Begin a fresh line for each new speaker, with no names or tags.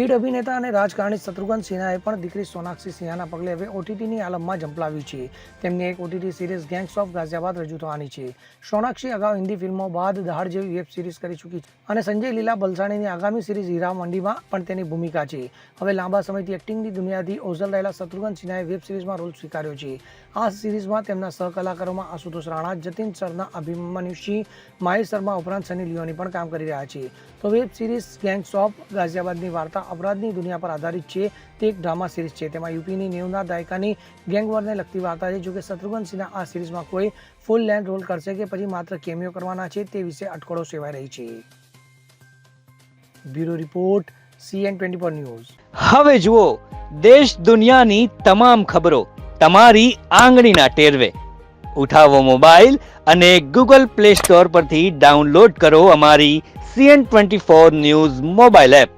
પીઢ અભિનેતા અને રાજકારણી શત્રુઘ્ન સિન્હાએ પણ દીકરી સોનાક્ષી સિન્હાના પગલે હવે ઓટીટીની આલમમાં ઝંપલાવ્યું છે. તેમની એક OTT series gangs of Ghaziabad રજૂ થવાની છે. સોનાક્ષી અગાઉ હિન્દી ફિલ્મો બાદ દહાડ જેવી વેબ સિરીઝ કરી ચૂકી છે અને સંજય લીલા બલસાણીની આગામી સિરીઝ હીરા મંડીમાં પણ તેની ભૂમિકા છે. હવે લાંબા સમયથી એક્ટિંગની દુનિયાથી ઓઝલ રહેલા શત્રુઘ્ન સિન્હાએ વેબ સિરીઝમાં રોલ સ્વીકાર્યો છે. આ સિરીઝમાં તેમના સહકલાકારોમાં આશુતોષ રાણા, જતીન સરના અભિમન્યુસિંહ માહિર શર્મા ઉપરાંત સની લિયોની પણ કામ કરી રહ્યા છે. તો વેબ સિરીઝ ગેંગ્સ ઓફ ગાઝિયાબાદની વાર્તા અપરાધની દુનિયા પર આધારિત છે. તે એક ડ્રામા સિરીઝ છે. તેમાં યુપીની નેવના દાયકાની ગેંગવોરને લગતી વાર્તા છે, જોકે શત્રુઘ્ન સિન્હા આ સિરીઝમાં કોઈ ફૂલ લેન્ડ રોલ કરશે કે પછી માત્ર કેમિયો કરવાના છે તે વિશે અટકળો સેવાઈ રહી છે. Bureau report CN twenty four news.
હવે જુઓ, દેશ દુનિયાની તમામ ખબરો તમારી આંગળીના ટેરવે. ઉઠાવો મોબાઈલ અને ગૂગલ પ્લે સ્ટોર પરથી ડાઉનલોડ કરો અમારી CN twenty four news mobile app.